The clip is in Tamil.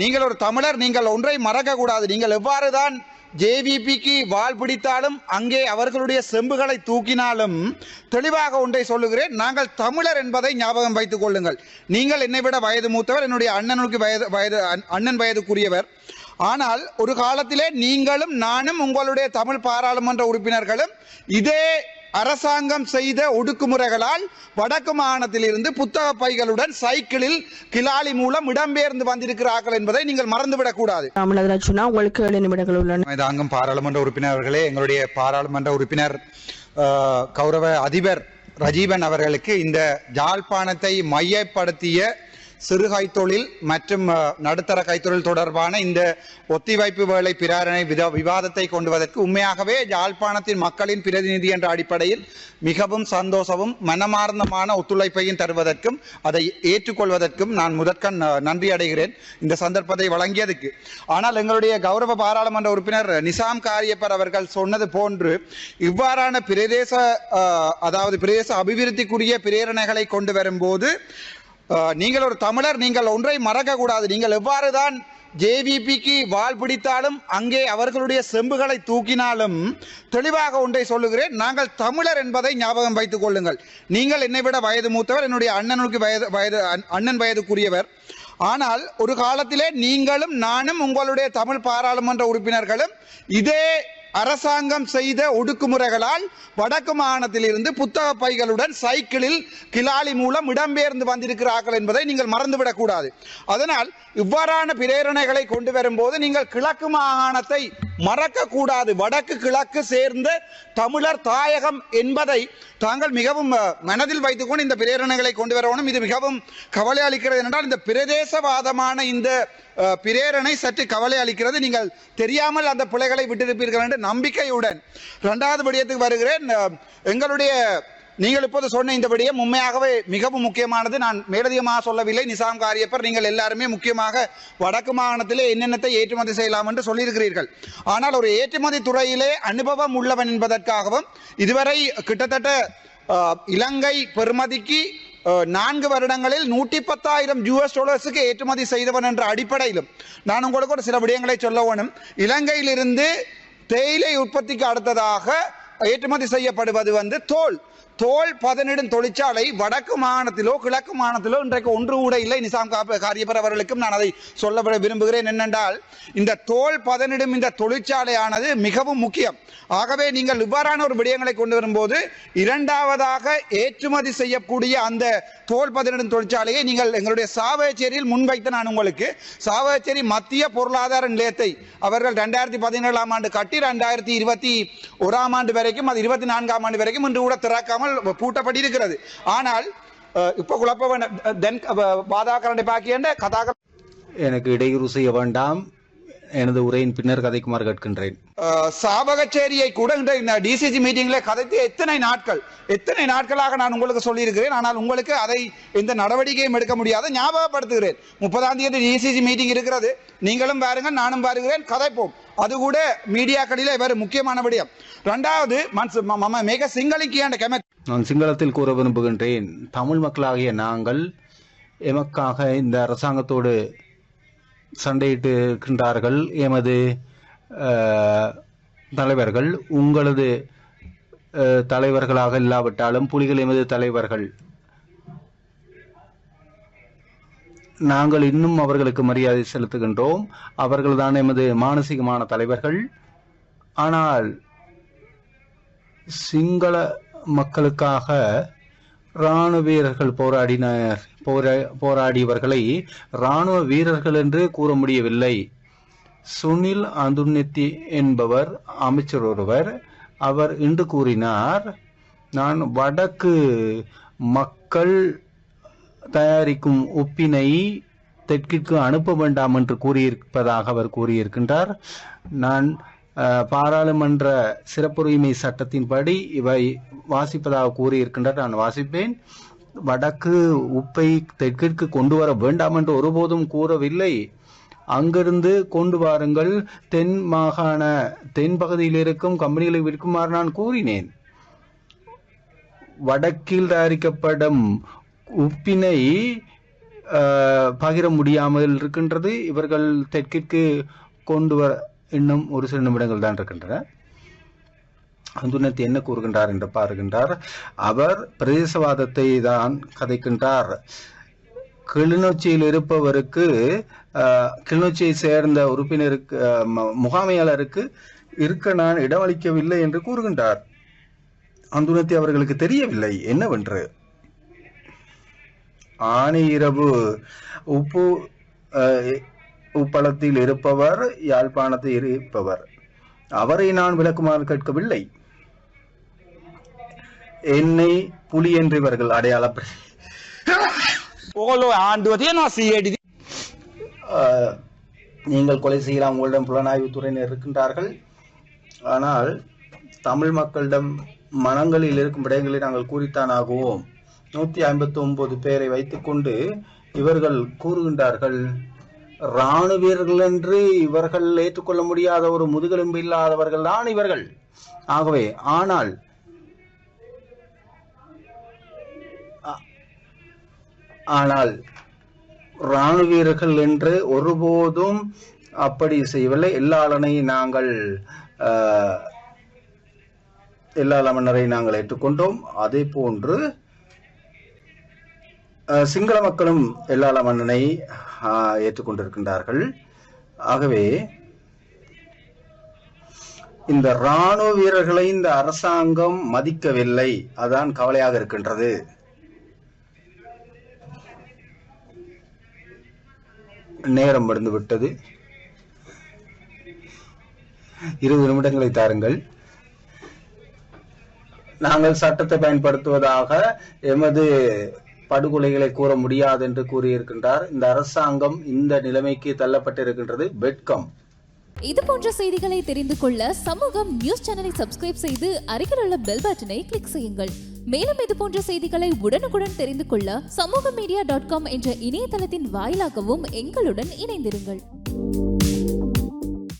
நீங்கள் ஒரு தமிழர் நீங்கள் ஒன்றை மறக்கக்கூடாது. நீங்கள் எவ்வாறு தான் ஜேவிபிக்கு வால் பிடித்தாலும் அங்கே அவர்களுடைய செம்புகளை தூக்கினாலும் தெளிவாக ஒன்றை சொல்லுகிறேன். நாங்கள் தமிழர் என்பதை ஞாபகம் வைத்துக் கொள்ளுங்கள். நீங்கள் என்னை விட வயது மூத்தவர் என்னுடைய அண்ணனுக்கு வயது வயது அண்ணன் வயதுக்குரியவர். ஆனால் ஒரு காலத்திலே நீங்களும் நானும் உங்களுடைய தமிழ் பாராளுமன்ற உறுப்பினர்களும் இதே அரசாங்கம் செய்த ஒடுக்குமுறைகளால் வடக்கு மாகாணத்திலிருந்து புத்தக பைகளுடன் சைக்கிளில் கிளாலி மூலம் இடம்பெயர்ந்து வந்திருக்கிறார்கள் என்பதை நீங்கள் மறந்துவிடக் கூடாது உங்களுக்கு ஏழு நிமிடங்கள் உள்ளன. தாங்கும் பாராளுமன்ற உறுப்பினர்களே எங்களுடைய பாராளுமன்ற உறுப்பினர் கௌரவ அதிபர் ரஜீவன் அவர்களுக்கு இந்த ஜாழ்ப்பாணத்தை மையப்படுத்திய சிறு கைத்தொழில் மற்றும் நடுத்தர கைத்தொழில் தொடர்பான இந்த ஒத்திவைப்பு வேலை பிரேரணை வித விவாதத்தை கொண்டுவதற்கு உண்மையாகவே யாழ்ப்பாணத்தின் மக்களின் பிரதிநிதி என்ற அடிப்படையில் மிகவும் சந்தோஷமும் மனமார்ந்தமான ஒத்துழைப்பையும் தருவதற்கும் அதை ஏற்றுக்கொள்வதற்கும் நான் முதற்கண் நன்றி அடைகிறேன் இந்த சந்தர்ப்பத்தை வழங்கியதுக்கு. ஆனால் எங்களுடைய கௌரவ பாராளுமன்ற உறுப்பினர் நிசாம் காரியப்பர் அவர்கள் சொன்னது போன்று இவ்வாறான பிரதேச அதாவது பிரதேச அபிவிருத்திக்குரிய பிரேரணைகளை கொண்டு வரும்போது நீங்கள் ஒரு தமிழர் நீங்கள் ஒன்றை மறக்கக்கூடாது. நீங்கள் எவ்வாறு தான் ஜேவிபிக்கு வால் பிடித்தாலும் அங்கே அவர்களுடைய செம்புகளை தூக்கினாலும் தெளிவாக ஒன்றை சொல்லுகிறேன். நாங்கள் தமிழர் என்பதை ஞாபகம் வைத்துக் கொள்ளுங்கள். நீங்கள் என்னை விட வயது மூத்தவர் என்னுடைய அண்ணனுக்கு வயது வயது அண்ணன் வயதுக்குரியவர். ஆனால் ஒரு காலத்திலே நீங்களும் நானும் உங்களுடைய தமிழ் பாராளுமன்ற உறுப்பினர்களும் இதே அரசாங்கம் செய்த ஒடுக்குமுறைகளால் வடக்கு மாகாணத்திலிருந்து புத்தக பைகளுடன் சைக்கிளில் கிளாலி மூலம் இடம்பெயர்ந்து வந்திருக்கிறார்கள் என்பதை நீங்கள் மறந்துவிடக்கூடாது. அதனால் இவ்வாறான பிரேரணைகளை கொண்டு வரும்போது நீங்கள் கிழக்கு மாகாணத்தை மறக்க கூடாது வடக்கு கிழக்கு சேர்ந்த தமிழர் தாயகம் என்பதை தாங்கள் மிகவும் மனதில் வைத்துக்கொண்டு இந்த பிரேரணைகளை கொண்டு வரணும். இது மிகவும் கவலை அளிக்கிறது என்றால் இந்த பிரதேசவாதமான இந்த பிரேரணை சற்று கவலை அளிக்கிறது. நீங்கள் தெரியாமல் அந்த பிள்ளைகளை விட்டிருப்பீர்கள் என்று நம்பிக்கையுடன். இரண்டாவது விடயத்துக்கு வருகிறேன். எங்களுடைய நீங்கள் இப்போது சொன்ன இந்த விடயம் உண்மையாகவே மிகவும் முக்கியமானது. நான் மேலதிகமாக சொல்லவில்லை. நிசாம் காரியப்பர் நீங்கள் எல்லாருமே முக்கியமாக வடக்கு மாகாணத்திலே என்னென்னத்தை ஏற்றுமதி செய்யலாம் என்று சொல்லியிருக்கிறீர்கள். ஆனால் ஒரு ஏற்றுமதி துறையிலே அனுபவம் உள்ளவன் என்பதற்காகவும் இதுவரை கிட்டத்தட்ட இலங்கை பெறுமதிக்கு நான்கு வருடங்களில் நூற்றி பத்தாயிரம் யூஎஸ் டாலர்ஸுக்கு ஏற்றுமதி செய்தவன் என்ற அடிப்படையிலும் நான் உங்களுக்கு ஒரு சில விடயங்களை சொல்ல வேணும். இலங்கையிலிருந்து தேயிலை உற்பத்திக்கு அடுத்ததாக ஏற்றுமதி செய்யப்படுவது வந்து தோல். தோல் பதனிடும் தொழிற்சாலை வடக்கு மாகாணத்திலோ கிழக்கு மாகாணத்திலோ இன்றைக்கு ஒன்று கூட இல்லை. நிசாம் காப்ப- காரியப்பர் அவர்களுக்கும் நான் அதை சொல்ல விரும்புகிறேன். என்னென்றால் இந்த தோல் பதனிடும் இந்த தொழிற்சாலையானது மிகவும் முக்கியம். ஆகவே நீங்கள் இவ்வாறான ஒரு விடயங்களை கொண்டு வரும்போது இரண்டாவதாக ஏற்றுமதி செய்யக்கூடிய அந்த தோல் பதனிடும் தொழிற்சாலையை நீங்கள் எங்களுடைய சாவகச்சேரியில் முன்வைத்த நான் உங்களுக்கு. சாவகச்சேரி மத்திய பொருளாதார நிலையத்தை அவர்கள் ரெண்டாயிரத்தி பதினேழாம் ஆண்டு கட்டி ரெண்டாயிரத்தி இருபத்தி ஓராம் ஆண்டு வரைக்கும் அது இருபத்தி நான்காம் ஆண்டு வரைக்கும் இன்று கூட திறக்காமல் பூட்டப்பட்டு இருக்கிறது ஆனால் இப்ப குழப்ப தென் பாக்கியண்ட கதாகர எனக்கு இடையூறு செய்ய வேண்டாம். எனது உரையின் பின்னர் கதைக்குமாறு கேட்கின்றேன். அஹ், சாவகச்சேரியை கூட இந்த டிசிசி மீட்டிங்ல கதைத்து எத்தனை நாட்கள் எத்தனை நாட்களாக நான் உங்களுக்கு சொல்லியிருக்கிறேன் ஆனால் உங்களுக்கு அதை எந்த நடவடிக்கையும் எடுக்க முடியாது ஞாபகப்படுத்துகிறேன். முப்பதாம் தேதி டிசிசி மீட்டிங் இருக்கிறது. நீங்களும் பாருங்க நானும் பாருகிறேன் கதைப்போம். அது கூட மீடியாக்களிலே வேறு முக்கியமான விடயம். ரெண்டாவது மன்சு- மம மேக சிங்களிக்கியாண்ட கெம நான் சிங்களத்தில் கூற விரும்புகின்றேன். தமிழ் மக்களாகிய நாங்கள் எமக்காக இந்த அரசாங்கத்தோடு சண்டையிட்டு இருக்கின்றார்கள் எமது தலைவர்கள் உங்களது தலைவர்களாக இல்லாவிட்டாலும் புலிகள் எமது தலைவர்கள். நாங்கள் இன்னும் அவர்களுக்கு மரியாதை செலுத்துகின்றோம். அவர்கள்தான் எமது மானசீகமான தலைவர்கள். ஆனால் சிங்கள மக்களுக்காக இராணுவ வீரர்கள் போராடினர் போரா- போராடியவர்களை இராணுவ வீரர்கள் என்று கூற முடியவில்லை. சுனில் அந்துன்னெத்தி என்பவர் அமைச்சர் ஒருவர் அவர் இன்று கூறினார் நான் வடக்கு மக்கள் தயாரிக்கும் உப்பினை தெற்கிற்கு அனுப்ப வேண்டாம் என்று கூறியிருப்பதாக அவர் கூறியிருக்கின்றார். நான் பாராளுமன்ற சிறப்புரிமை சட்டத்தின்படி இவை வாசிப்பதாக கூறியிருக்கின்றார் நான் வாசிப்பேன். வடக்கு உப்பை தெற்கிற்கு கொண்டு வர வேண்டாம் என்று ஒருபோதும் கூறவில்லை. அங்கிருந்து கொண்டு வாருங்கள். தென் மாகாண தென் பகுதியில் இருக்கும் கம்பெனிகளை விற்குமாறு நான் கூறினேன். வடக்கில் தயாரிக்கப்படும் உப்பினை பகிர முடியாமல் இருக்கின்றது. இவர்கள் தெற்கிற்கு கொண்டு வர இன்னும் ஒரு சில நிமிடங்கள் தான் இருக்கின்றன. அந்துணத்தை என்ன கூறுகின்றார் என்று பாருகின்றார். அவர் பிரதேசவாதத்தை தான் கதைக்கின்றார். கிளிநொச்சியில் இருப்பவருக்கு கிளிநொச்சியை சேர்ந்த உறுப்பினருக்கு முகாமையாளருக்கு இருக்க நான் இடமளிக்கவில்லை என்று கூறுகின்றார். அந்துணத்தை அவர்களுக்கு தெரியவில்லை. என்னவென்று? ஆணையிரவு இரவு உப்பு உப்பளத்தில் இருப்பவர் யாழ்ப்பாணத்தில் இருப்பவர். அவரை நான் விளக்குமாறு கேட்கவில்லை. என்னை புலி என்று இவர்கள் அடையாளப்படுத்தி. நீங்கள் கொலை செய்யலாம். உங்களிடம் புலனாய்வு துறையினர் இருக்கின்றார்கள். ஆனால் தமிழ் மக்களிடம் மனங்களில் இருக்கும் விடயங்களை நாங்கள் கூறித்தான் ஆகுவோம். நூத்தி ஐம்பத்தி ஒன்பது பேரை வைத்துக்கொண்டு இவர்கள் கூறுகின்றார்கள். ராணுவ வீரர்கள் என்று இவர்கள் ஏற்றுக்கொள்ள முடியாத ஒரு முதுகெலும்பு இல்லாதவர்கள் தான் இவர்கள். ஆகவே ஆனால் ஆனால் ராணுவ வீரர்கள் என்று ஒருபோதும் அப்படி செய்யவில்லை. எல்லாளனை நாங்கள் எல்லா மன்னரை நாங்கள் ஏற்றுக்கொண்டோம். அதே போன்று சிங்கள மக்களும் எல்லாள மன்னனை ஏற்றுக்கொண்டிருக்கின்றார்கள். ஆகவே இந்த ராணுவ வீரர்களை இந்த அரசாங்கம் மதிக்கவில்லை. அதான் கவலையாக இருக்கின்றது. நேரம் முடிந்து விட்டது இருபது நிமிடங்களை தாருங்கள். நாங்கள் சட்டத்தை பயன்படுத்துவதாக எமது படுகொலைகளை கூற முடியாது என்று கூறியிருக்கின்றார். இந்த அரசாங்கம் இந்த நிலைமைக்கு தள்ளப்பட்டிருக்கின்றது. வெட்கம் இது போன்ற செய்திகளை தெரிந்து கொள்ள சமூகம் நியூஸ் சேனலை சப்ஸ்கிரைப் செய்து அருகில் உள்ள பெல் பட்டனை கிளிக் செய்யுங்கள். மேலும் இது போன்ற செய்திகளை உடனுக்குடன் தெரிந்து கொள்ள சமூக மீடியா டாட் காம் என்ற இணையதளத்தின் வாயிலாகவும் எங்களுடன் இணைந்திருங்கள்.